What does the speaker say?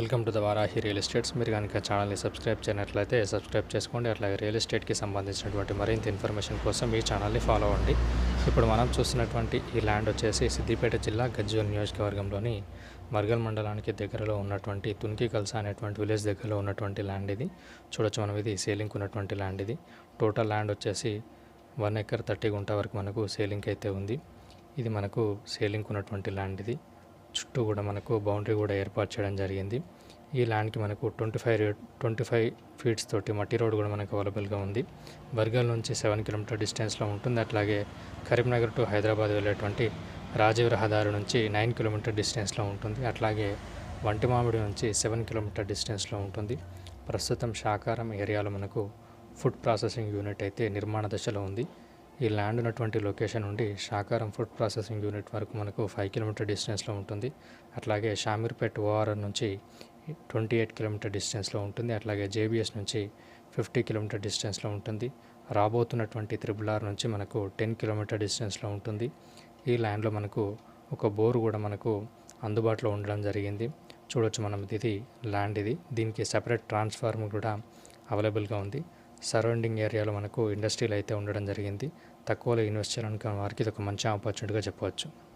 Welcome to the Varahi real estates. మీరు కనుక ఛానల్ని సబ్స్క్రైబ్ చేయనట్లయితే సబ్స్క్రైబ్ చేసుకోండి. అట్లాగే రియల్ ఎస్టేట్కి సంబంధించినటువంటి మరింత ఇన్ఫర్మేషన్ కోసం ఈ ఛానల్ని ఫాలో అవ్వండి. ఇప్పుడు మనం చూస్తున్నటువంటి ఈ ల్యాండ్ వచ్చేసి సిద్దిపేట జిల్లా గజ్జూర్ నియోజకవర్గంలోని మర్గల్ మండలానికి దగ్గరలో ఉన్నటువంటి తునికి కల్సా అనేటువంటి విలేజ్ దగ్గరలో ఉన్నటువంటి ల్యాండ్ ఇది. చూడొచ్చు మనం ఇది సేలింగ్ ఉన్నటువంటి ల్యాండ్ ఇది. టోటల్ ల్యాండ్ వచ్చేసి వన్ ఎకర్ థర్టీ గుంట వరకు మనకు సేలింగ్ అయితే ఉంది. ఇది మనకు సేలింగ్ ఉన్నటువంటి ల్యాండ్ ఇది. చుట్టూ కూడా మనకు బౌండరీ కూడా ఏర్పాటు చేయడం జరిగింది. ఈ ల్యాండ్కి మనకు twenty five twenty five feets తోటి మట్టి రోడ్ కూడా మనకు అవైలబుల్గా ఉంది. బర్గల్ నుంచి సెవెన్ కిలోమీటర్ డిస్టెన్స్లో ఉంటుంది. అట్లాగే కరీంనగర్ టు హైదరాబాద్ వెళ్ళేటువంటి రాజీవ్ రహదారి నుంచి నైన్ కిలోమీటర్ డిస్టెన్స్లో ఉంటుంది. అట్లాగే వంటి మామిడి నుంచి సెవెన్ కిలోమీటర్ డిస్టెన్స్లో ఉంటుంది. ప్రస్తుతం శాకారం ఏరియాలో మనకు ఫుడ్ ప్రాసెసింగ్ యూనిట్ అయితే నిర్మాణ దశలో ఉంది. ఈ ల్యాండ్ ఉన్నటువంటి లొకేషన్ నుండి షాకారం ఫుడ్ ప్రాసెసింగ్ యూనిట్ వరకు మనకు ఫైవ్ కిలోమీటర్ డిస్టెన్స్లో ఉంటుంది. అట్లాగే షామీర్పేట్ ఓఆర్ఆర్ నుంచి ట్వంటీ ఎయిట్ కిలోమీటర్ డిస్టెన్స్లో ఉంటుంది. అట్లాగే జేబీఎస్ నుంచి ఫిఫ్టీ కిలోమీటర్ డిస్టెన్స్లో ఉంటుంది. రాబోతున్నటువంటి త్రిబుల్ ఆర్ నుంచి మనకు టెన్ కిలోమీటర్ డిస్టెన్స్లో ఉంటుంది. ఈ ల్యాండ్లో మనకు ఒక బోర్ కూడా మనకు అందుబాటులో ఉండడం జరిగింది. చూడొచ్చు మనం ఇది ల్యాండ్ ఇది. దీనికి సెపరేట్ ట్రాన్స్ఫార్మర్ కూడా అవైలబుల్గా ఉంది. సరౌండింగ్ ఏరియాలో మనకు ఇండస్ట్రీలు అయితే ఉండడం జరిగింది. తక్కువలో ఇన్వెస్ట్ చేయడానికి వారికి ఇది ఒక మంచి ఆపర్చునిటీగా చెప్పవచ్చు.